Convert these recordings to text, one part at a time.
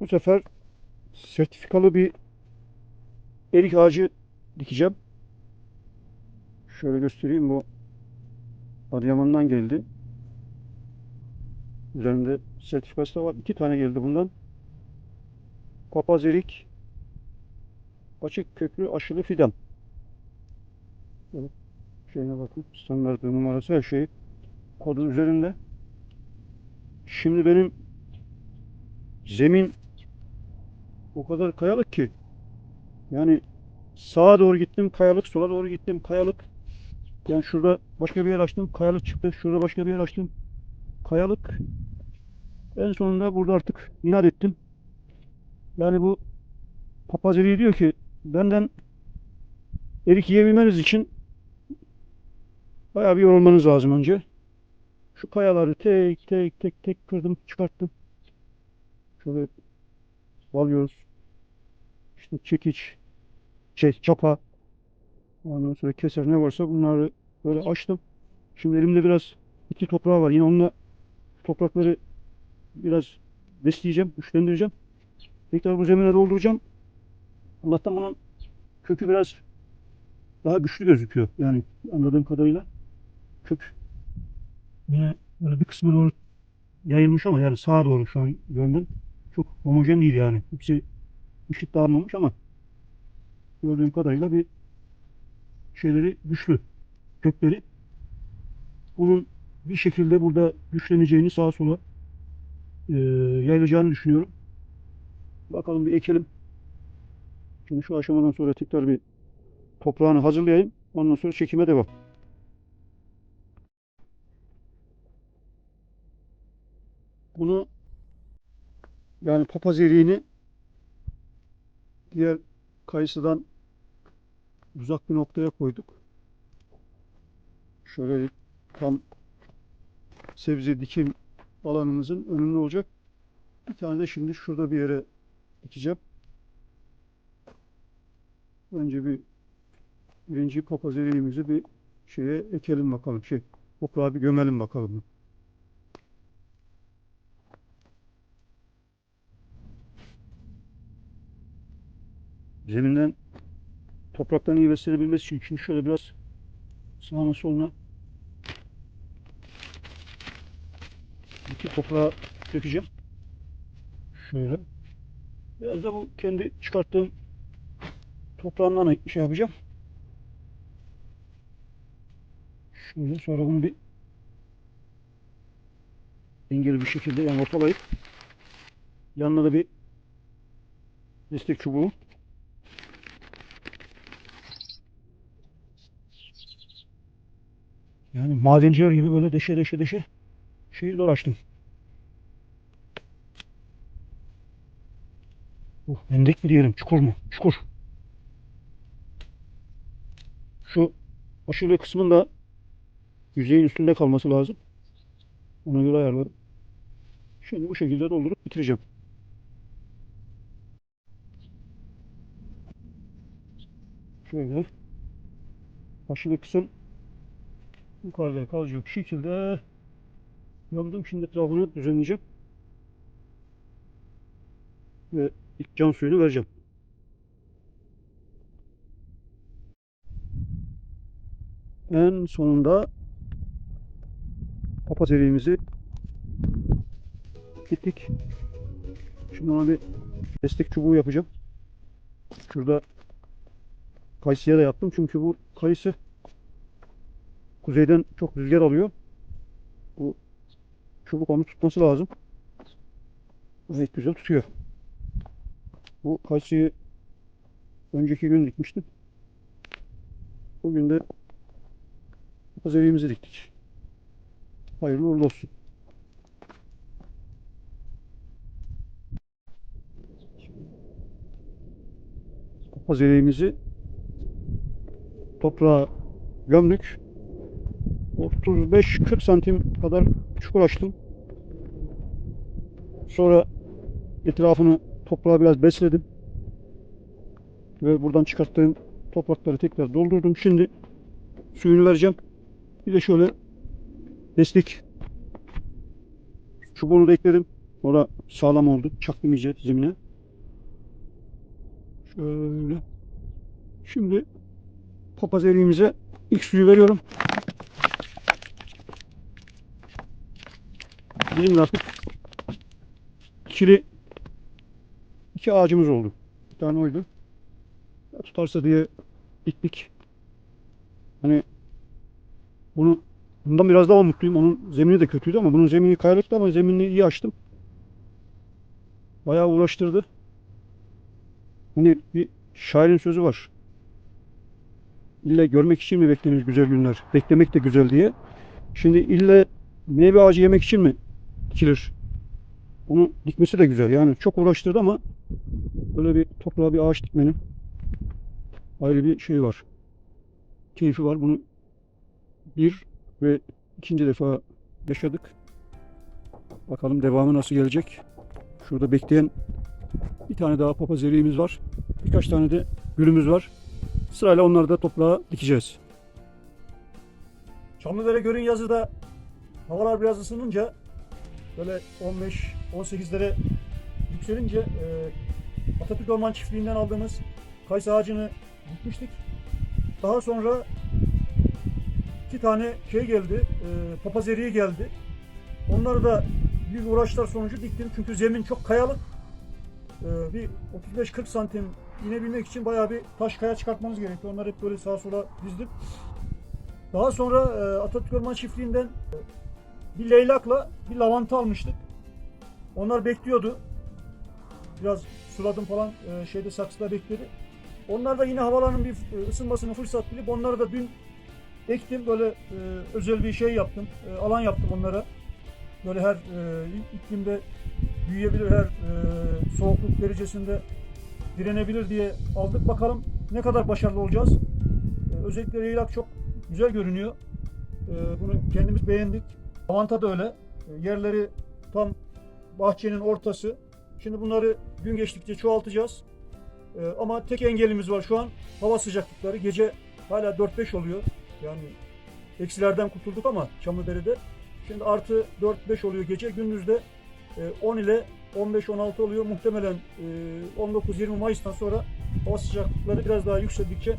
Bu sefer sertifikalı bir erik ağacı dikeceğim. Şöyle göstereyim bu Adıyaman'dan geldi. Üzerinde sertifikası da var. İki tane geldi bundan. Papaz erik açık köklü aşılı fidan. Evet. Şeyine bakın. Standart numarası her şey kodu üzerinde. Şimdi benim zemin o kadar kayalık ki yani sağa doğru gittim kayalık, sola doğru gittim kayalık. Yani şurada başka bir yer açtım kayalık çıktı. Şurada başka bir yer açtım kayalık. En sonunda burada artık inat ettim. Yani bu papaz eriği diyor ki benden erik yiyebilmeniz için bayağı bir yorulmanız lazım önce. Şu kayaları tek tek tek tek kırdım çıkarttım. Şöyle balyoz, işte çekiç, şey çapa, ondan sonra keser ne varsa bunları böyle açtım. Şimdi elimde biraz iki toprağı var. Yine onunla toprakları biraz besleyeceğim, güçlendireceğim. Tekrar bu zemine dolduracağım. Allah'tan bunun kökü biraz daha güçlü gözüküyor. Yani anladığım kadarıyla kök yine böyle bir kısmı doğru yayılmış ama yani sağa doğru şu an gördüm. Çok homojen değil yani. Hepsi eşit dağılmamış ama gördüğüm kadarıyla bir şeyleri güçlü. Kökleri. Bunun bir şekilde burada güçleneceğini sağa sola e, yayılacağını düşünüyorum. Bakalım bir ekelim. Şimdi şu aşamadan sonra tekrar bir toprağını hazırlayayım. Ondan sonra çekime devam. Bunu yani papaz eriğini diğer kayısıdan uzak bir noktaya koyduk. Şöyle tam sebze dikim alanımızın önünde olacak. Bir tane de şimdi şurada bir yere dikeceğim. Önce bir birinci papaz bir şeye ekelim bakalım. Şey, toprağa bir gömelim bakalım. Zeminden topraktan iyi beslenebilmesi için şimdi şöyle biraz sağına soluna iki toprağa dökeceğim. Şöyle. Biraz da bu kendi çıkarttığım toprağından şey yapacağım. Şöyle sonra bunu bir dengeli bir şekilde yani ortalayıp yanına da bir destek çubuğu yani madenciler gibi böyle deşe deşe deşe şeyi dolaştım. Oh, hendek mi diyelim, çukur mu? Çukur. Şu aşırı kısmın da yüzeyin üstünde kalması lazım. Ona göre ayarladım. Şimdi bu şekilde doldurup bitireceğim. Şöyle aşırı kısım yukarıda kalacak şekilde yaptım. Şimdi etrafını düzenleyeceğim. Ve ilk can suyunu vereceğim. En sonunda papaz eriğimizi gittik. Şimdi ona bir destek çubuğu yapacağım. Şurada kayısıya da yaptım. Çünkü bu kayısı kuzeyden çok rüzgar alıyor. Bu çubuk onu tutması lazım. Gayet güzel tutuyor. Bu kayısıyı önceki gün dikmiştim. Bugün de pazarımızı diktik. Hayırlı uğurlu olsun. Pazarımızı toprağa gömdük. 35-40 santim kadar çukur açtım. Sonra etrafını toprağa biraz besledim. Ve buradan çıkarttığım toprakları tekrar doldurdum. Şimdi suyunu vereceğim. Bir de şöyle destek çubuğunu da ekledim. Orada sağlam oldu. Çaktım iyice zemine. Şöyle. Şimdi papaz eriğimize ilk suyu veriyorum. Bizim artık ikili iki ağacımız oldu. Bir tane oydu. Ya tutarsa diye diktik. Hani bunu bundan biraz daha mutluyum. Onun zemini de kötüydü ama bunun zemini kayalıktı ama zeminini iyi açtım. Bayağı uğraştırdı. Hani bir şairin sözü var. İlle görmek için mi beklenir güzel günler? Beklemek de güzel diye. Şimdi ille meyve ağacı yemek için mi dikilir? Onu dikmesi de güzel. Yani çok uğraştırdı ama böyle bir toprağa bir ağaç dikmenin ayrı bir şey var. Keyfi var. Bunu bir ve ikinci defa yaşadık. Bakalım devamı nasıl gelecek. Şurada bekleyen bir tane daha papaz eriğimiz var. Birkaç tane de gülümüz var. Sırayla onları da toprağa dikeceğiz. Çamlıdere Gölün yazıda havalar biraz ısınınca böyle 15-18'lere yükselince e, Atatürk Orman Çiftliği'nden aldığımız kayısı ağacını dikmiştik. Daha sonra iki tane şey geldi, e, papaz eriği geldi. Onları da büyük uğraşlar sonucu diktim çünkü zemin çok kayalık. E, bir 35-40 santim inebilmek için bayağı bir taş kaya çıkartmamız gerekti. Onları hep böyle sağa sola dizdim. Daha sonra e, Atatürk Orman Çiftliği'nden e, bir leylakla bir lavanta almıştık. Onlar bekliyordu. Biraz suladım falan e, şeyde saksıda bekledi. Onlar da yine havaların bir e, ısınmasını fırsat bilip onları da dün ektim. Böyle e, özel bir şey yaptım. E, alan yaptım onlara. Böyle her e, iklimde büyüyebilir, her e, soğukluk derecesinde direnebilir diye aldık. Bakalım ne kadar başarılı olacağız. E, özellikle leylak çok güzel görünüyor. E, bunu kendimiz beğendik. Lavanta da öyle. E, yerleri tam bahçenin ortası. Şimdi bunları gün geçtikçe çoğaltacağız. E, ama tek engelimiz var şu an hava sıcaklıkları. Gece hala 4-5 oluyor. Yani eksilerden kurtulduk ama Çamlıdere'de. Şimdi artı 4-5 oluyor gece. Gündüzde e, 10 ile 15-16 oluyor. Muhtemelen e, 19-20 Mayıs'tan sonra hava sıcaklıkları biraz daha yükseldikçe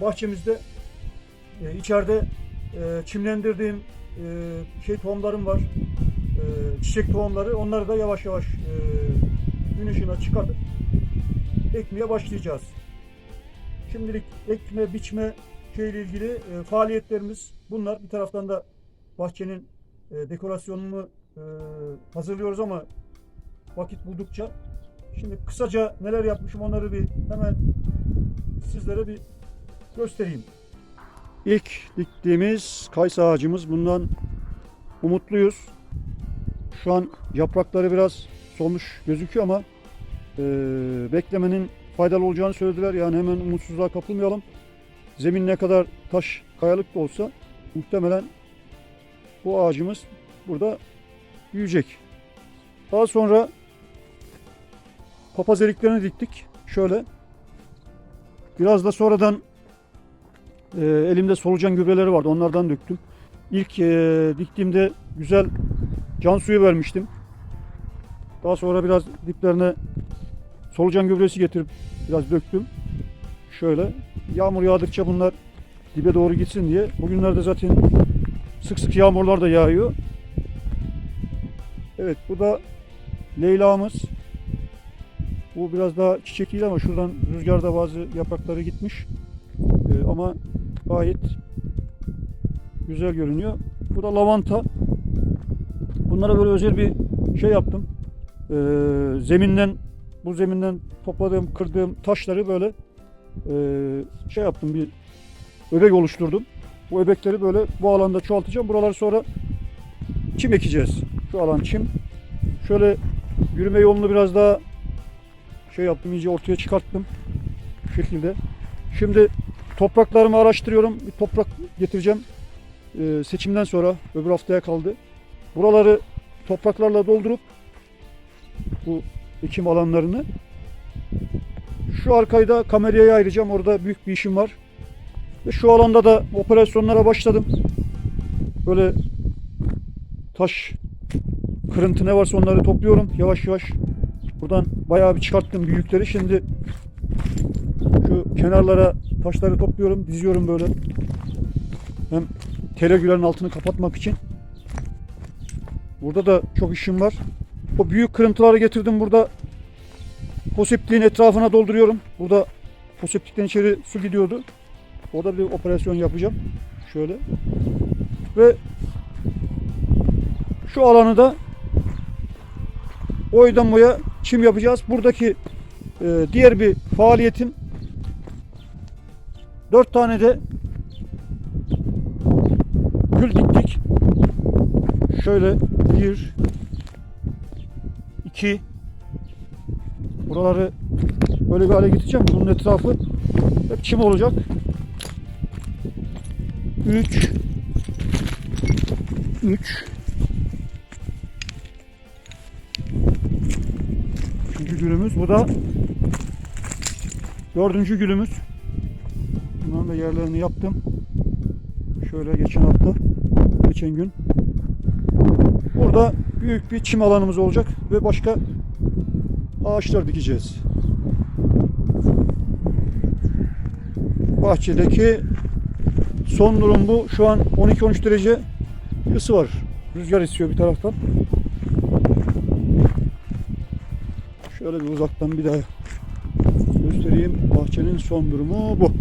bahçemizde e, içeride e, çimlendirdiğim e, şey tohumlarım var. E, çiçek tohumları. Onları da yavaş yavaş e, gün ışığına çıkartıp ekmeye başlayacağız. Şimdilik ekme, biçme şeyle ilgili e, faaliyetlerimiz bunlar. Bir taraftan da bahçenin e, dekorasyonunu e, hazırlıyoruz ama vakit buldukça. Şimdi kısaca neler yapmışım onları bir hemen sizlere bir göstereyim. İlk diktiğimiz kayısı ağacımız. Bundan umutluyuz. Şu an yaprakları biraz solmuş gözüküyor ama e, beklemenin faydalı olacağını söylediler. Yani hemen umutsuzluğa kapılmayalım. Zemin ne kadar taş kayalık da olsa muhtemelen bu ağacımız burada büyüyecek. Daha sonra papaz eriklerini diktik. Şöyle. Biraz da sonradan e, elimde solucan gübreleri vardı. Onlardan döktüm. İlk e, diktiğimde güzel can suyu vermiştim. Daha sonra biraz diplerine solucan gübresi getirip biraz döktüm. Şöyle. Yağmur yağdıkça bunlar dibe doğru gitsin diye. Bugünlerde zaten sık sık yağmurlar da yağıyor. Evet bu da leylağımız. Bu biraz daha çiçek değil ama şuradan rüzgarda bazı yaprakları gitmiş. Ee, ama gayet güzel görünüyor. Bu da lavanta. Bunlara böyle özel bir şey yaptım. Ee, zeminden bu zeminden topladığım, kırdığım taşları böyle e, şey yaptım bir öbek oluşturdum. Bu öbekleri böyle bu alanda çoğaltacağım. Buraları sonra çim ekeceğiz. Şu alan çim. Şöyle yürüme yolunu biraz daha şey yaptım iyice ortaya çıkarttım. Bu şekilde. Şimdi topraklarımı araştırıyorum. Bir toprak getireceğim. Ee, seçimden sonra öbür haftaya kaldı. Buraları topraklarla doldurup bu ekim alanlarını şu arkayı da kameraya ayıracağım. Orada büyük bir işim var. Ve şu alanda da operasyonlara başladım. Böyle taş kırıntı ne varsa onları topluyorum yavaş yavaş. Buradan bayağı bir çıkarttım büyükleri. Şimdi şu kenarlara taşları topluyorum, diziyorum böyle. Hem telegülerin altını kapatmak için. Burada da çok işim var. O büyük kırıntıları getirdim burada. Foseptiğin etrafına dolduruyorum. Burada foseptikten içeri su gidiyordu. Orada bir operasyon yapacağım. Şöyle. Ve şu alanı da oydan boya çim yapacağız. Buradaki e, diğer bir faaliyetim dört tane de gül diktik. Şöyle bir iki buraları böyle bir hale getireceğim. Bunun etrafı hep çim olacak. 3 3 Üçüncü gülümüz. Bu da dördüncü gülümüz. Bunların da yerlerini yaptım. Şöyle geçen hafta, geçen gün. Burada büyük bir çim alanımız olacak ve başka ağaçlar dikeceğiz. Bahçedeki son durum bu. Şu an 12-13 derece ısı var. Rüzgar esiyor bir taraftan. Şöyle bir uzaktan bir daha göstereyim. Bahçenin son durumu bu.